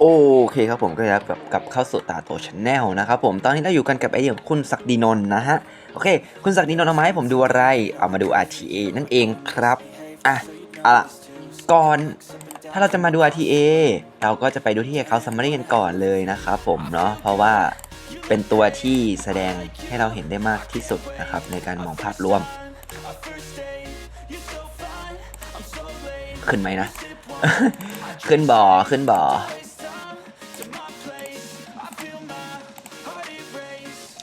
โอเคครับผมก็จะแบบกับเข้าสู่ตาโตชาแนลนะครับผมตอนนี้เราอยู่กันกับไอเดียของคุณศักดินนท์นะฮะโอเค คุณศักดินนท์เอามาให้ผมดูอะไรเอามาดู RTA นั่นเองครับอะเอาล่ะก่อนถ้าเราจะมาดู RTA เราก็จะไปดูที่เขาซัมมารีกันก่อนเลยนะครับผมเนาะเพราะว่าเป็นตัวที่แสดงให้เราเห็นได้มากที่สุดนะครับในการมองภาพรวม ขึ้นไหมนะ ขึ้นบ่อขึ้นบ่อ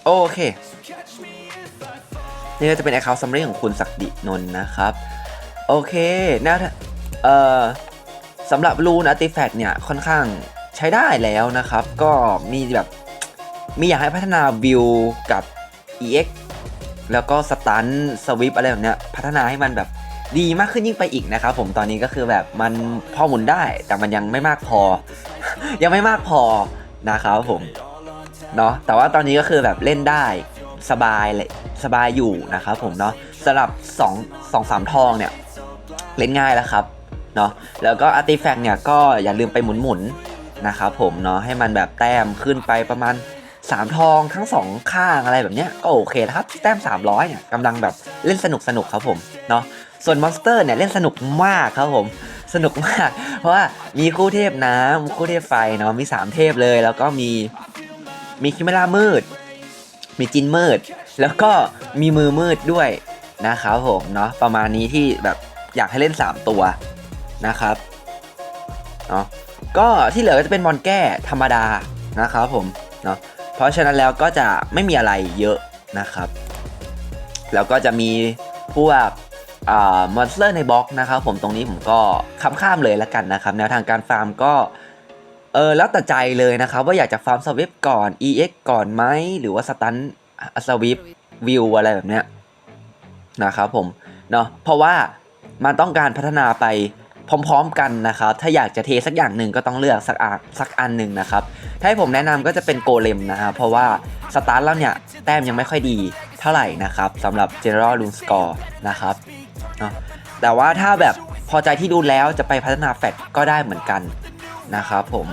โอเค นี่ก็จะเป็น Account Summary ของคุณศักดินนท์นะครับ โอเคนะเอ่อสำหรับ Rune Artifact เนี่ย ค่อนข้างใช้ได้แล้วนะครับ ก็มีแบบมีอยากให้พัฒนาวิวกับ EX แล้วก็สตันสวิปอะไรแบบเนี้ยพัฒนาให้มันแบบดีมากขึ้นยิ่งไปอีกนะครับผมตอนนี้ก็คือแบบมันพอหมุนได้แต่มันยังไม่มากพอ ยังไม่มากพอนะครับผม เนาะแต่ว่าตอนนี้ก็คือแบบเล่นได้สบายเลยสบายอยู่นะครับผมเนาะสำหรับ2 2 3ทองเนี่ยเล่นง่ายแล้วครับเนาะแล้วก็อาร์ติแฟกต์เนี่ยก็อย่าลืมไปหมุนหมุนๆนะครับผมเนาะให้มันแบบแต้มขึ้นไปประมาณ 3 ทองทั้ง 2 ข้างอะไรแบบเนี้ยก็โอเคลครับแต้ม 300เนี่ยกำลังแบบเล่นสนุกสนุกครับผมเนาะส่วนมอนสเตอร์เนี่ยเล่นสนุกมากครับผมสนุกมาก เพราะว่ามีคู่เทพน้ำคู่เทพไฟเนาะมี 3 เทพเลย แล้วก็มี มีคิมเมรามืด มีจินมืด แล้วก็มีมือมืดด้วยนะครับผมเนาะประมาณนี้ที่แบบอยากให้เล่น 3 ตัวนะครับเนาะก็ที่เหลือก็จะเป็นมอนแก้ธรรมดานะครับผมเนาะเพราะฉะนั้นแล้วก็จะไม่มีอะไรเยอะนะครับ แล้วก็จะมีพวกอ่ามอนสเตอร์ในบล็อกนะครับผมตรงนี้ผมก็ข้ามข้ามๆเลยละกันนะครับ แนวทางการฟาร์มก็ เออแล้วแต่ใจเลยนะครับว่าอยากจะฟาร์มสวิปก่อน EX ก่อนไหมหรือว่าสตันสวิปวิวอะไรแบบเนี้ยนะครับผมเนาะเพราะว่ามันต้องการพัฒนาไปพร้อมๆกันนะครับถ้าอยากจะเทสักอย่างหนึ่งก็ต้องเลือกสักอันสักอันหนึ่งนะครับถ้าให้ผมแนะนำก็จะเป็นโกเลมนะครับเพราะว่าสตาร์ทแล้วเนี่ยแต้มยังไม่ค่อยดีเท่าไหร่นะครับสำหรับ General Rune Score นะครับเนาะแต่ว่าถ้าแบบพอใจที่ดูแล้วจะไปพัฒนาแฟกก็ได้เหมือนกัน นะครับผม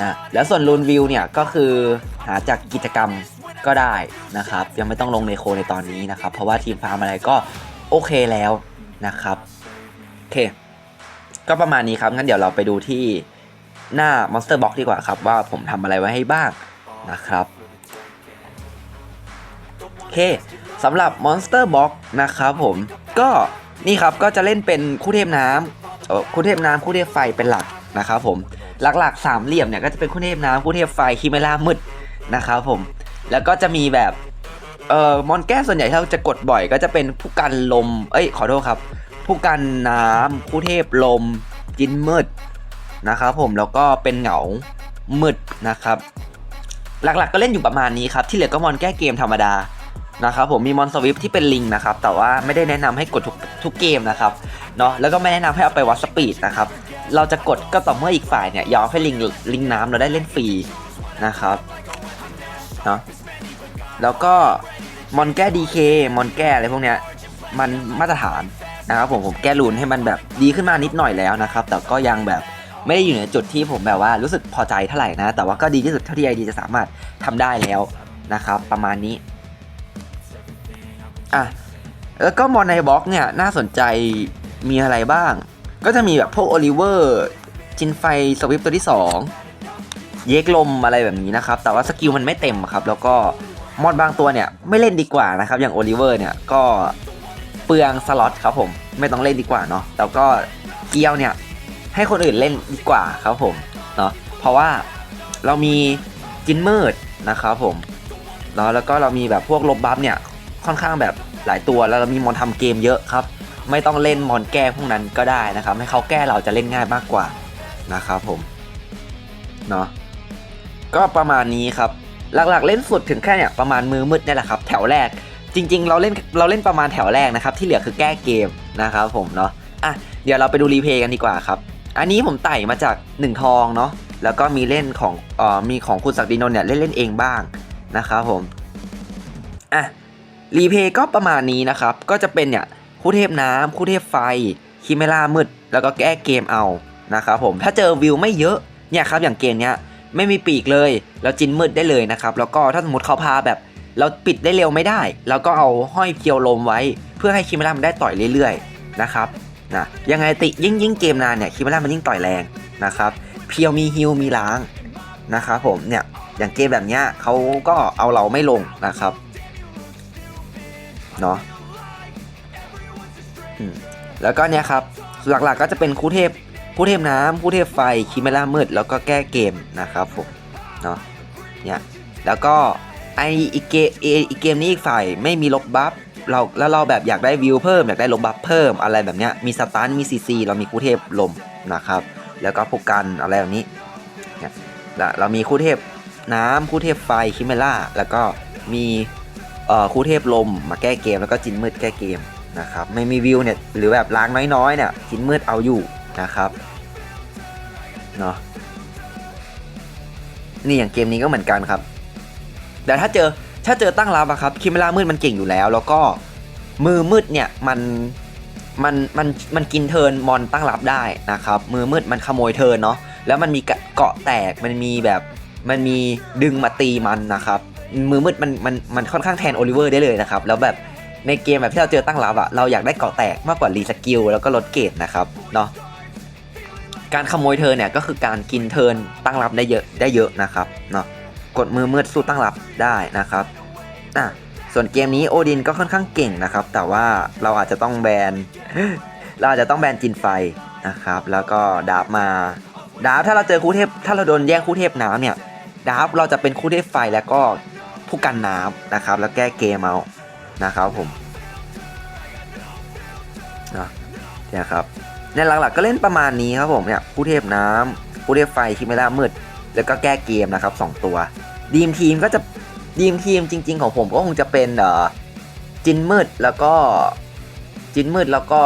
นะแล้วส่วน Rune View เนี่ยก็คือหาจากกิจกรรมก็ได้นะครับ ยังไม่ต้องลงในโคในตอนนี้นะครับ เพราะว่าทีมฟาร์มอะไรก็โอเคแล้วนะครับโอเค ก็ประมาณนี้ครับงั้นเดี๋ยวเราไปดูที่หน้า Monster Box ดีกว่าครับ ว่าผมทำอะไรไว้ให้บ้างนะครับโอเคสำหรับ Monster Box นะครับผมก็นี่ครับก็จะเล่นเป็นคู่เทพน้ำคู่เทพน้ำคู่เทพไฟเป็นหลัก นะครับผมหลักๆสามเหลี่ยมเนี่ยก็จะเป็นคู่เทพน้ำคู่เทพไฟคิเมล่ามืดนะครับผมแล้วก็จะมีแบบเอ่อมอนแก้ส่วนใหญ่ที่เราจะกดบ่อย ก็จะเป็นผู้กันลม เอ้ยขอโทษครับ ผู้กันน้ำคู่เทพลม จินมืดนะครับผมแล้วก็เป็นเหงามืดนะครับ หลักๆก็เล่นอยู่ประมาณนี้ครับ ที่เหลือก็มอนแก้เกมธรรมดานะครับผมมีมอนสวิฟที่เป็นลิงนะครับแต่ว่าไม่ได้แนะนำให้กดทุกทุกเกมนะครับเนาะแล้วก็ไม่แนะนำให้เอาไปวัดสปีดนะครับ เราจะกดก็ต่อเมื่ออีกฝ่ายเนี่ยยอมให้ลิงลิงน้ำเราได้เล่นฟรีนะครับเนาะแล้วก็มอนแก้ดีเคมอนแก้อะไรพวกเนี้ยมันมาตรฐานนะครับผมผมแก้รูนให้มันแบบดีขึ้นมานิดหน่อยแล้วนะครับ แต่ก็ยังแบบไม่ได้อยู่ในจุดที่ผมแบบว่ารู้สึกพอใจเท่าไหร่นะ แต่ว่าก็ดีที่สุดเท่าที่ไอดีจะสามารถทำได้แล้วนะครับ ประมาณนี้อะแล้วก็มอนในบล็อกเนี่ยน่าสนใจมีอะไรบ้าง ก็จะมีแบบพวกโอลิเวอร์จินไฟสวิฟตัวที่ 2 เยกลมอะไรแบบนี้นะครับ แต่ว่าสกิลมันไม่เต็มครับ แล้วก็มอนบางตัวเนี่ยไม่เล่นดีกว่านะครับ อย่างโอลิเวอร์เนี่ยก็เปลืองสล็อตครับผม ไม่ต้องเล่นดีกว่าเนาะแล้วก็เกียวเนี่ยให้คนอื่นเล่นดีกว่าครับผมเนาะเพราะว่าเรามีจินมืดนะครับผมเนาะแล้วก็เรามีแบบพวกลบบัฟเนี่ยค่อนข้างแบบหลายตัวแล้วเรามีมอนทำเกมเยอะครับ ไม่ต้องเล่นมอนแก้พวกนั้นก็ได้นะครับ ให้เขาแก้เราจะเล่นง่ายมากกว่านะครับผมเนาะก็ประมาณนี้ครับหลักๆ เล่นสุดถึงแค่เนี่ยประมาณมือมืดเนี่ยแหละครับแถวแรก จริง ๆ เราเล่นเราเล่นประมาณแถวแรกนะครับ ที่เหลือคือแก้เกมนะครับผมเนาะอะเดี๋ยวเราไปดูรีเพย์กันดีกว่าครับ อันนี้ผมไต่มาจาก1ทองเนาะแล้วก็มีเล่นของเอ่อมีของคุณศักดินนท์เนี่ยเล่นเล่นเองบ้างนะครับผมอะรีเพย์ก็ประมาณนี้นะครับ ก็จะเป็นเนี่ย คู่เทพน้ำคู่เทพไฟคิเมล่ามืด แล้วก็แก้เกมเอานะครับผมถ้าเจอวิวไม่เยอะเนี่ยครับอย่างเกมเนี้ยไม่มีปีกเลยเราจินมืดได้เลยนะครับแล้วก็ถ้าสมมติเขาพาแบบ เราปิดได้เร็วไม่ได้เราก็เอาห้อยเพียวลมไว้ เพื่อให้คิเมล่ามันได้ต่อยเรื่อยๆนะครับนะยังไงติยิ่งยิ่งเกมนานเนี่ยคิเมล่ามันยิ่งต่อยแรงนะครับเพียวมีฮิลมีล้างนะครับผมเนี่ยอย่างเกมแบบเนี้ยเขาก็เอาเราไม่ลงนะครับเนาะ แล้วก็เนี่ยครับหลักๆก็จะเป็นคู่เทพคู่เทพน้ำคู่เทพไฟคิมเมล่ามืดแล้วก็แก้เกมนะครับผมเนาะเนี่ยแล้วก็ไออีกเกมอีกเกมนี้อีกฝ่ายไม่มีลบบัฟเราแล้วเราแบบอยากได้วิวเพิ่มอยากได้ลบบัฟเพิ่มอะไรแบบเนี้ยมีสตาร์มีซีซีเรามีคู่เทพลมนะครับ แล้วก็พวกกันอะไรแบบนี้เนี่ยแล้วเรามีคู่เทพน้ำคู่เทพไฟคิเมล่าแล้วก็มีเอ่อคู่เทพลมมาแก้เกมแล้วก็จินมืดแก้เกม นะครับไม่มีวิวเนี่ยหรือแบบล้างน้อยๆเนี่ยจินมืดเอาอยู่นะครับเนาะนี่อย่างเกมนี้ก็เหมือนกันครับ แต่ถ้าเจอถ้าเจอตั้งรับอะครับคิมเมล่ามืดมันเก่งอยู่แล้ว แล้วก็มือมืดเนี่ยมันมันมันมันกินเทิร์นมอนตั้งรับได้นะครับ มือมืดมันขโมยเทิร์นเนาะแล้วมันมีเกาะแตกมันมีแบบมันมีดึงมาตีมันนะครับ มือมืดมันมันมันค่อนข้างแทนโอลิเวอร์ได้เลยนะครับ แล้วแบบ ในเกมแบบที่เราเจอตั้งรับอะเราอยากได้เกาะแตกมากกว่ารีสกิลแล้วก็ลดเกรดนะครับเนาะการขโมยเทิร์นเนี่ยก็คือการกินเทินตั้งรับได้เยอะได้เยอะนะครับเนาะกดมือมืดสู้ตั้งรับได้นะครับอะส่วนเกมนี้โอดินก็ค่อนข้างเก่งนะครับ แต่ว่าเราอาจจะต้องแบนเราอาจจะต้องแบนจินไฟนะครับ แล้วก็ดาบมาดาบถ้าเราเจอคู่เทพถ้าเราโดนแย่งคู่เทพน้ำเนี่ยดาบเราจะเป็นคู่เทพไฟแล้วก็ผู้กันน้ำนะครับ แล้วแก้เกมเอา นะครับผมนะเนี่ยครับในหลักๆก็เล่นประมาณนี้ครับผมเนี่ยคู่เทพน้ำคู่เทพไฟคิเมล่ามืด แล้วก็แก้เกมนะครับ 2 ตัวดีมทีมก็จะดีมทีมจริง ๆ ของผมก็คงจะเป็นเอ่อจินมืดแล้วก็จินมืดแล้วก็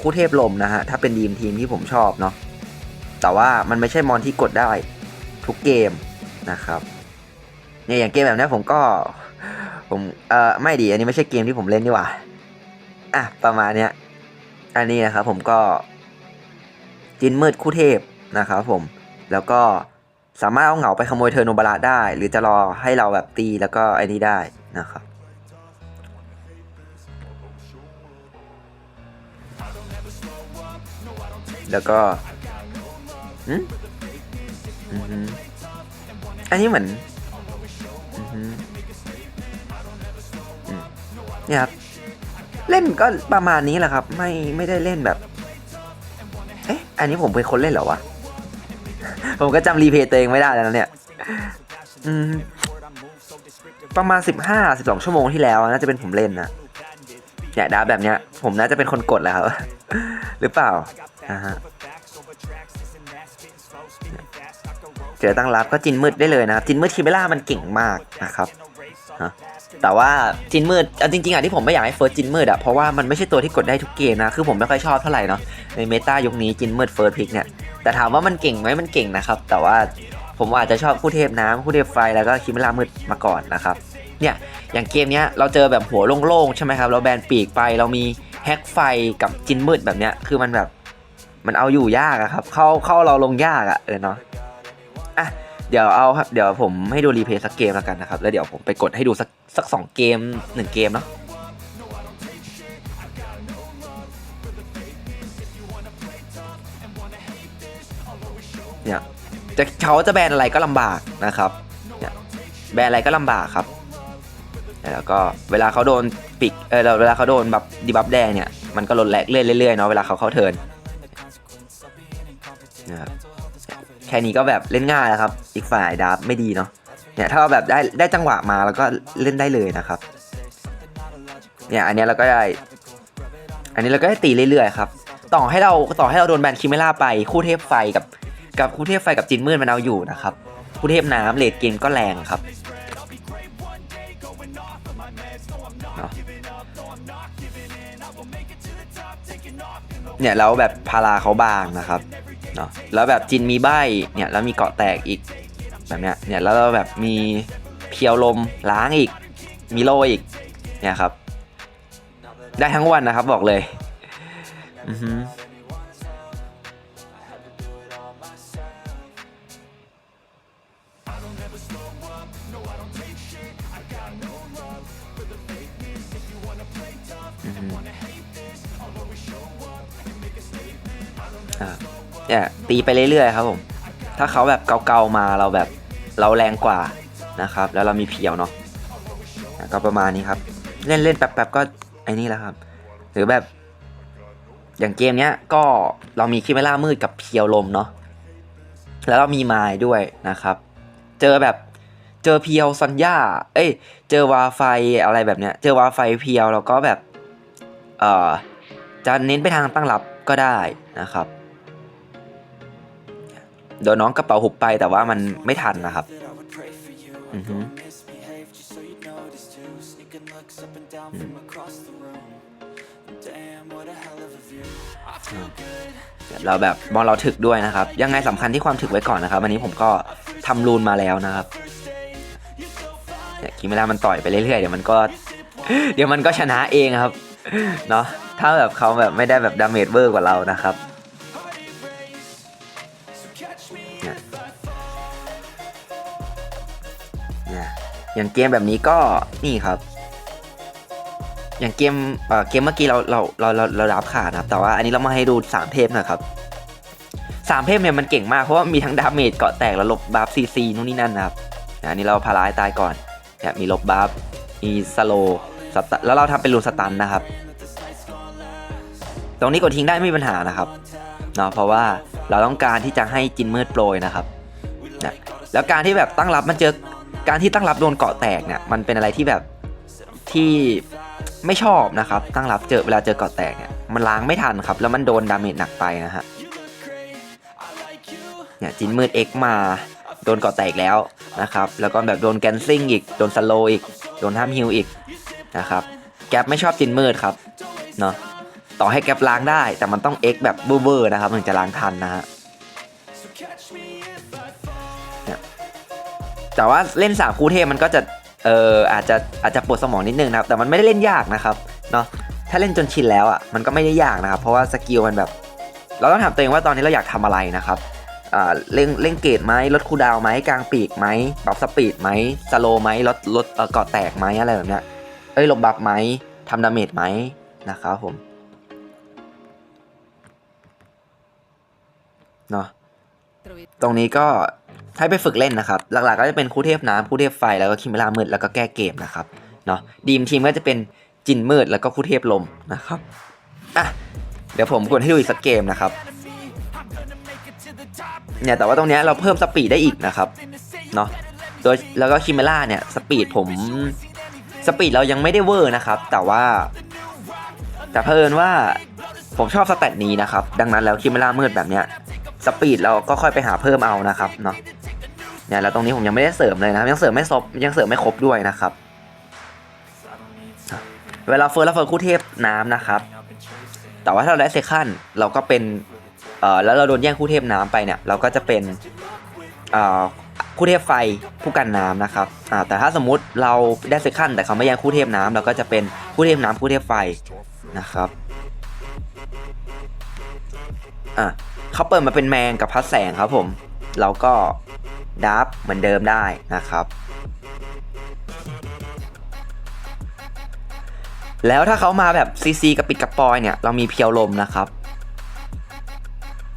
คู่เทพลมนะฮะถ้าเป็นดีมทีมที่ผมชอบเนาะแต่ว่ามันไม่ใช่มอนที่กดได้ทุกเกมนะครับเนี่ยอย่างเกมแบบนี้ผมก็ ผมเอ่อไม่ดี อันนี้ไม่ใช่เกมที่ผมเล่นดีกว่าอะประมาณเนี้ยอันนี้นะครับผมก็ จินมืดคู่เทพนะครับผมแล้วก็สามารถเอาเหงาไปขโมยเทอร์โนบาระได้ หรือจะรอให้เราแบบตีแล้วก็ไอ้นี้ได้นะครับแล้วก็อืมอันนี้เหมือน เนี่ยครับเล่นก็ประมาณนี้แหละครับ ไม่ไม่ได้เล่นแบบ เอ๊ะ อันนี้ผมเป็นคนเล่นเหรอวะ ผมก็จำรีเพย์ตัวเองไม่ได้แล้วเนี่ยอืมประมาณ 15 12 ชั่วโมงที่แล้วน่าจะเป็นผมเล่นนะเนี่ยดาแบบเนี้ย ผมน่าจะเป็นคนกดแล้วครับ หรือเปล่านะฮะเจอตั้งรับก็จินมืดได้เลยนะครับ จินมืดคิเมล่ามันเก่งมากนะครับฮะ แต่ว่าจินมืดเอาจริงๆอะที่ผมไม่อยากให้เฟิร์สจินมืดอะเพราะว่ามันไม่ใช่ตัวที่กดได้ทุกเกมนะคือผมไม่ค่อยชอบเท่าไหร่เนาะในเมตายุคนี้จินมืดเฟิร์สพิกเนี่ยแต่ถามว่ามันเก่งไหมมันเก่งนะครับแต่ว่าผมอาจจะชอบคู่เทพน้ำคู่เทพไฟแล้วก็คิมเมล่ามืดมาก่อนนะครับเนี่ยอย่างเกมเนี้ยเราเจอแบบหัวโล่งๆใช่ไหมครับเราแบนปีกไปเรามีแฮกไฟกับจินมืดแบบเนี้ยคือมันแบบมันเอาอยู่ยากอะครับ เข้าเข้าเราลงยากอะเออเนาะอะ เดี๋ยวเอาครับเดี๋ยวผมให้ดูรีเพย์สักเกมแล้วกันนะครับ แล้วเดี๋ยวผมไปกดให้ดูสักสักสองเกมหนึ่งเกมเนาะเนี่ยจะเขาจะแบนอะไรก็ลำบากนะครับเนี่ยแบนอะไรก็ลำบากครับแล้วก็เวลาเขาโดนปิกเออเวลาเขาโดนแบบดีบัฟแดงเนี่ยมันก็ลดแรงเรื่อยๆเนาะเวลาเขาเข้าเทิร์น นะครับแค่นี้ก็แบบเล่นง่ายแล้วครับ อีกฝ่ายดับไม่ดีเนาะเนี่ยถ้าเราแบบได้ได้จังหวะมาแล้วก็เล่นได้เลยนะครับ เนี่ยอันนี้เราก็ได้ อันนี้เราก็ได้ตีเรื่อยๆครับ ต่อให้เราต่อให้เราโดนแบนคิเมล่าไปคู่เทพไฟกับ กับคู่เทพไฟกับจินมืดมันเอาอยู่นะครับ คู่เทพน้ำเลดเกมก็แรงครับ เนี่ยแล้วแบบพาราเขาบางนะครับเนาะแล้วแบบจินมีใบเนี่ยแล้วมีเกาะแตกอีกแบบเนี้ยเนี่ยแล้วเราแบบมีเพียวลมล้างอีก มีโลอีกเนี่ยครับ ได้ทั้งวันนะครับบอกเลย อือฮึ ตีไปเรื่อยๆครับผม ถ้าเขาแบบเกาๆมาเราแบบเราแรงกว่านะครับ แล้วเรามีเพียวเนาะก็ประมาณนี้ครับ เล่นเล่นๆแป๊บๆก็ไอ้นี่แหละครับ หรือแบบ อย่างเกมเนี้ยก็เรามีคิเมล่ามืดกับเพียวลมเนาะแล้วเรามีไม้ด้วยนะครับ เจอแบบเจอเพียวซันย่าเอ้ย เจอวาไฟอะไรแบบเนี้ย เจอวาไฟเพียวแล้วก็แบบ เอ่อ จะเน้นไปทางตั้งรับก็ได้นะครับ โดนน้องกระเป๋าหุบไปแต่ว่ามันไม่ทันนะครับอือฮึเราแบบมองเราถึกด้วยนะครับ ยังไงสำคัญที่ความถึกไว้ก่อนนะครับวันนี้ผมก็ทำรูนมาแล้วนะครับเนี่ยคิดไม่ได้มันต่อยไปเรื่อยๆเดี๋ยวมันก็ เดี๋ยวมันก็ชนะเองครับ เนาะถ้าแบบเขาแบบไม่ได้แบบดาเมจเวอร์กว่าเรานะครับ อย่างเกมแบบนี้ก็นี่ครับ อย่างเกมเอ่อเกมเมื่อกี้เราเราเราเราเรารับขาดนะครับ แต่ว่าอันนี้เรามาให้ดูสามเทพนะครับสามเทพเนี่ยมันเก่งมากเพราะว่ามีทั้งดาเมจเกาะแตกแล้วลบบัฟซีซีนู่นนี่นั่นนะครับอันนี้เราพาราให้ตายก่อนเนี่ยมีลบบัฟมีสโลสตแล้วเราทำเป็นรูนสตันนะครับ ตรงนี้กดทิ้งได้ไม่มีปัญหานะครับเนาะเพราะว่าเราต้องการที่จะให้จินมืดโปรยนะครับนะแล้วการที่แบบตั้งรับมันเจอ การที่ตั้งรับโดนเกาะแตกเนี่ยมันเป็นอะไรที่แบบที่ไม่ชอบนะครับ ตั้งรับเจอเวลาเจอเกาะแตกเนี่ยมันล้างไม่ทันครับ แล้วมันโดนดาเมจหนักไปนะฮะเนี่ยจินมืดเอ็กมาโดนเกาะแตกแล้วนะครับ แล้วก็แบบโดนแกนซิ่งอีกโดนสโลอีกโดนห้ามฮิวอีกนะครับแก๊ปไม่ชอบจินมืดครับเนาะต่อให้แก๊ปล้างได้ แต่มันต้อง X แบบเบอร์ๆนะครับถึงจะล้างทันนะฮะ แต่ว่าเล่นสามคู่เทพมันก็จะเอออาจจะอาจจะปวดสมองนิดนึงนะครับ แต่มันไม่ได้เล่นยากนะครับเนาะถ้าเล่นจนชินแล้วอะมันก็ไม่ได้ยากนะครับ เพราะว่าสกิลมันแบบ เราต้องถามตัวเองว่าตอนนี้เราอยากทำอะไรนะครับเล่งเล่งเกตไหมลดคูดาวไหมกลางปีกไหมบัฟสปีดไหมสโลไหมลดลดเอ่อเกาะแตกไหมอะไรแบบเนี้ยเอ้ยลบบัฟไหมทำดาเมจไหมนะครับผมเนาะตรงนี้ก็ ให้ไปฝึกเล่นนะครับ หลักๆ ก็จะเป็นคู่เทพน้ำคู่เทพไฟแล้วก็คิมเมลามืดแล้วก็แก้เกมนะครับเนาะดีมทีมก็จะเป็นจินมืดแล้วก็คู่เทพลมนะครับอะเดี๋ยวผมกดให้ดูอีกสักเกมนะครับเนี่ยแต่ว่าตรงเนี้ยเราเพิ่มสปีดได้อีกนะครับเนาะโดยแล้วก็คิมเมล่าเนี่ยสปีดผมสปีดเรายังไม่ได้เวอร์นะครับ แต่ว่าแต่เพิ่นว่าผมชอบสแตทนี้นะครับ ดังนั้นแล้วคิมเมล่ามืดแบบเนี้ยสปีดเราก็ค่อยไปหาเพิ่มเอานะครับเนาะ เนี่ยแล้วตรงนี้ผมยังไม่ได้เสริมเลยนะครับยังเสริมไม่ครบยังเสริมไม่ครบด้วยนะครับ เวลาเฟิร์สแล้วเฟิร์สคู่เทพน้ำนะครับ แต่ว่าถ้าเราได้เซคันเราก็เป็นเอ่อแล้วเราโดนแย่งคู่เทพน้ำไปเนี่ยเราก็จะเป็นเอ่อคู่เทพไฟผู้กันน้ำนะครับอ่าแต่ถ้าสมมุติเราได้เซคันแต่เขาไม่แย่งคู่เทพน้ำเราก็จะเป็นคู่เทพน้ำคู่เทพไฟนะครับอะเขาเปิดมาเป็นแมงกับพัดแสงครับผม เราก็ ดับเหมือนเดิมได้นะครับ แล้วถ้าเขามาแบบซีซีกับปิดกับปอยเนี่ย เรามีเพียวลมนะครับ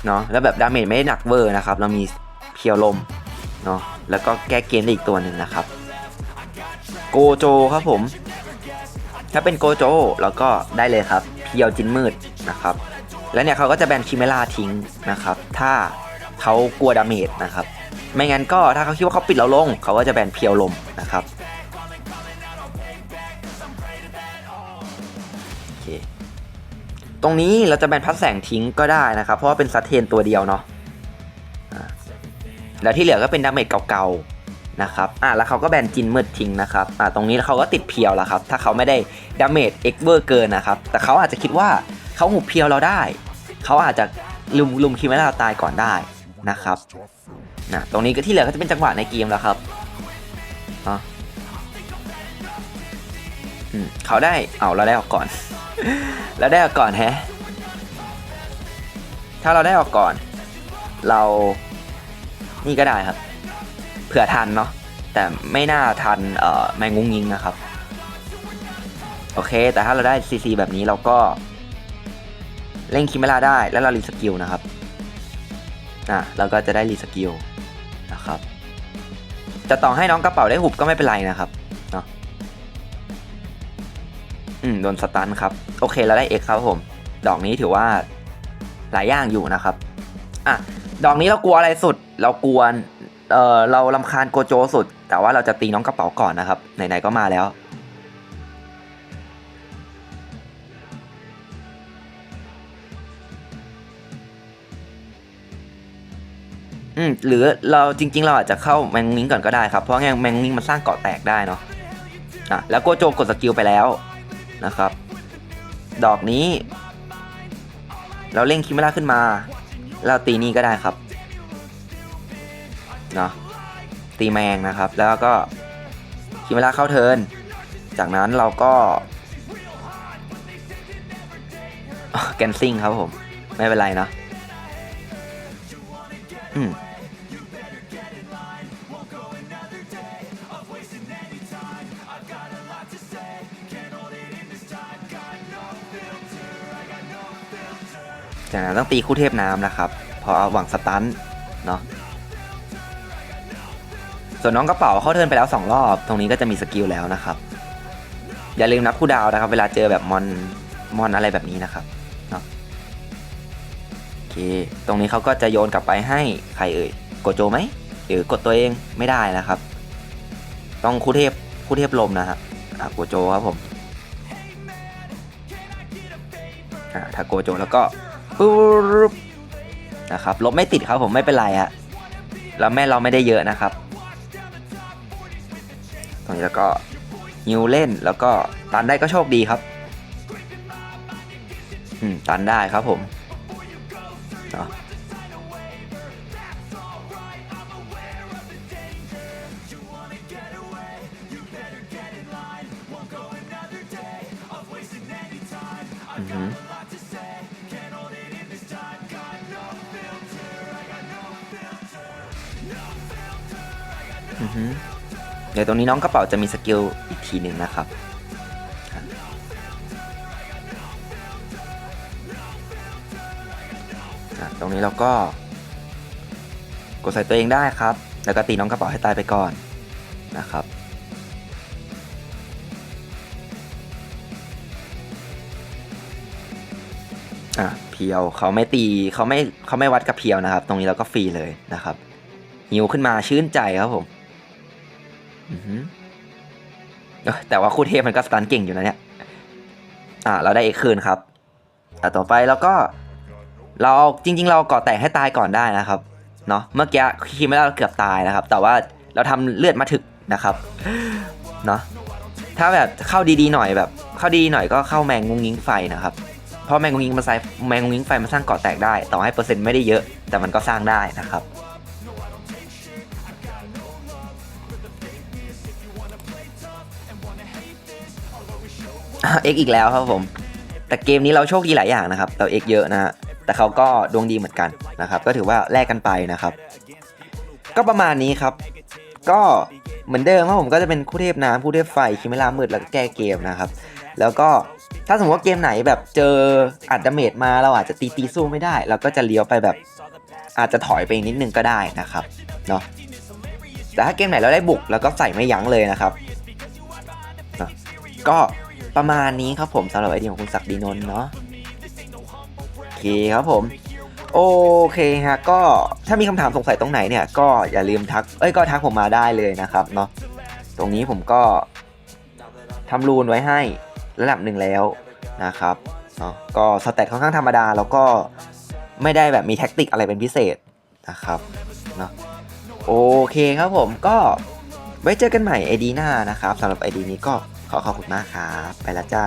เนาะแล้วแบบดาเมจไม่ได้หนักเวอร์นะครับ เรามีเพียวลมเนาะแล้วก็แก้เกมได้อีกตัวหนึ่งนะครับ โกโจครับผม ถ้าเป็นโกโจเราก็ได้เลยครับ เพียวจินมืดนะครับ แล้วเนี่ยเขาก็จะแบนคิเมล่าทิ้งนะครับ ถ้าเขากลัวดาเมจนะครับ ไม่งั้นก็ถ้าเขาคิดว่าเขาปิดเราลง เขาก็จะแบนเพียวลมนะครับโอเคตรงนี้เราจะแบนพัดแสงทิ้งก็ได้นะครับ เพราะว่าเป็นซัตเทนตัวเดียวเนาะแล้วที่เหลือก็เป็นดาเมจเก่าๆนะครับอ่าแล้วเขาก็แบนจินมืดทิ้งนะครับอ่าตรงนี้เขาก็ติดเพียวแล้วครับ ถ้าเขาไม่ได้ดาเมจเอ็กเวอร์เกินนะครับ แต่เขาอาจจะคิดว่าเขาหุบเพียวเราได้ เขาอาจจะลุมลุมคิมให้เราตายก่อนได้ นะครับนะตรงนี้ก็ที่เหลือก็จะเป็นจังหวะในเกมแล้วครับอะอืมเขาได้ เอาเราได้ออกก่อน เราได้ออกก่อนแฮะ ถ้าเราได้ออกก่อน เรา นี่ก็ได้ครับ เผื่อทันเนาะ แต่ไม่น่าทัน เอ่อ แมงงุ้งยิงนะครับ โอเค แต่ถ้าเราได้ซีซีแบบนี้เราก็ เล่นคิมเมล่าได้ แล้วเรารีสกิลนะครับ อะเราก็จะได้รีสกิลนะครับ จะต่อให้น้องกระเป๋าได้หุบก็ไม่เป็นไรนะครับเนาะอืมโดนสตันครับ โอเคเราได้เอ็กครับผม ดอกนี้ถือว่าหลายอย่างอยู่นะครับอะดอกนี้เรากลัวอะไรสุด เรากลัวเออเราลำคาญโกโจสุด แต่ว่าเราจะตีน้องกระเป๋าก่อนนะครับไหนๆก็มาแล้ว อืมหรือเราจริง ๆ เราอาจจะเข้าแมงมิงก่อนก็ได้ครับ เพราะงแมงมิงมันสร้างเกาะแตกได้เนาะอะแล้วโกโจกดสกิลไปแล้วนะครับ ดอกนี้ เราเล่งคิมเมล่าขึ้นมา เราตีนี่ก็ได้ครับเนาะตีแมงนะครับ แล้วก็คิมเมล่าเข้าเทินจากนั้นเราก็แกนซิงครับผม ไม่เป็นไรเนาะอืม จากนั้นต้องตีคู่เทพน้ำนะครับพอเอาหวังสตันเนาะส่วนน้องกระเป๋าเข้าเทินไปแล้ว 2 รอบ ตรงนี้ก็จะมีสกิลแล้วนะครับ อย่าลืมนับคู่ดาวนะครับ เวลาเจอแบบมอนมอนอะไรแบบนี้นะครับเนาะโอเค ตรงนี้เขาก็จะโยนกลับไปให้ใครเอ่ยกดโจไหมหรือกดตัวเองไม่ได้นะครับ ต้องคู่เทพคู่เทพลมนะฮะอะโกโจครับผมอะถ้าโกโจแล้วก็ ปุ๊บนะครับลบไม่ติดครับผมไม่เป็นไรฮะเราแม่เราไม่ได้เยอะนะครับ ตรงนี้แล้วก็ฮิวเล่นแล้วก็ตันได้ก็โชคดีครับอืมตันได้ครับผมเนาะ เดี๋ยวตรงนี้น้องกระเป๋าจะมีสกิลอีกทีหนึ่งนะครับ ตรงนี้เราก็กดใส่ตัวเองได้ครับ แล้วก็ตีน้องกระเป๋าให้ตายไปก่อนนะครับอะเพียวเขาไม่ตีเขาไม่เขาไม่วัดกับเพียวนะครับ ตรงนี้เราก็ฟรีเลยนะครับหิวขึ้นมาชื่นใจครับผม แต่ว่าคู่เทพมันก็สตันเก่งอยู่นะเนี่ย อ่า เราได้เอกคืนครับ อ่าต่อไปแล้วก็ เราจริง ๆ เราก่อแตกให้ตายก่อนได้นะครับ เนาะเมื่อกี้คิดไม่ได้เราเกือบตายนะครับ แต่ว่าเราทำเลือดมาถึกนะครับ เนาะถ้าแบบเข้าดีๆหน่อยแบบ เข้าดีหน่อยก็เข้าแมงงุงยิงไฟนะครับ เพราะแมงงุงยิงมาใส่แมงงุงยิงไฟมาสร้างเกาะแตกได้ ต่อให้เปอร์เซ็นต์ไม่ได้เยอะ แต่มันก็สร้างได้นะครับ เอ็กอีกแล้วครับผม แต่เกมนี้เราโชคดีหลายอย่างนะครับ เราเอ็กเยอะนะฮะแต่เขาก็ดวงดีเหมือนกันนะครับ ก็ถือว่าแลกกันไปนะครับ ก็ประมาณนี้ครับ ก็เหมือนเดิมว่าผมก็จะเป็นคู่เทพน้ำคู่เทพไฟคิมเมล่ามืดแล้วก็แก้เกมนะครับ แล้วก็ถ้าสมมติว่าเกมไหนแบบเจออัดดาเมจมาเราอาจจะตีตีสู้ไม่ได้ เราก็จะเลี้ยวไปแบบอาจจะถอยไปอีกนิดนึงก็ได้นะครับเนาะแต่ถ้าเกมไหนเราได้บุกแล้วก็ใส่ไม่ยั้งเลยนะครับก็ ประมาณนี้ครับผมสำหรับไอเดียของคุณศักดินนท์เนาะโอเคครับผม โอเคฮะก็ถ้ามีคำถามสงสัยตรงไหนเนี่ย ก็อย่าลืมทักเอ้ยก็ทักผมมาได้เลยนะครับเนาะตรงนี้ผมก็ทำรูนไว้ให้ระดับหนึ่งแล้วนะครับเนาะก็สเตตค่อนข้างธรรมดาแล้วก็ไม่ได้แบบมีแท็กติกอะไรเป็นพิเศษนะครับเนาะโอเคครับผมก็ไว้เจอกันใหม่ไอดีหน้านะครับสำหรับไอดีนี้ก็ ขอขอบคุณมากครับ ไปละจ้า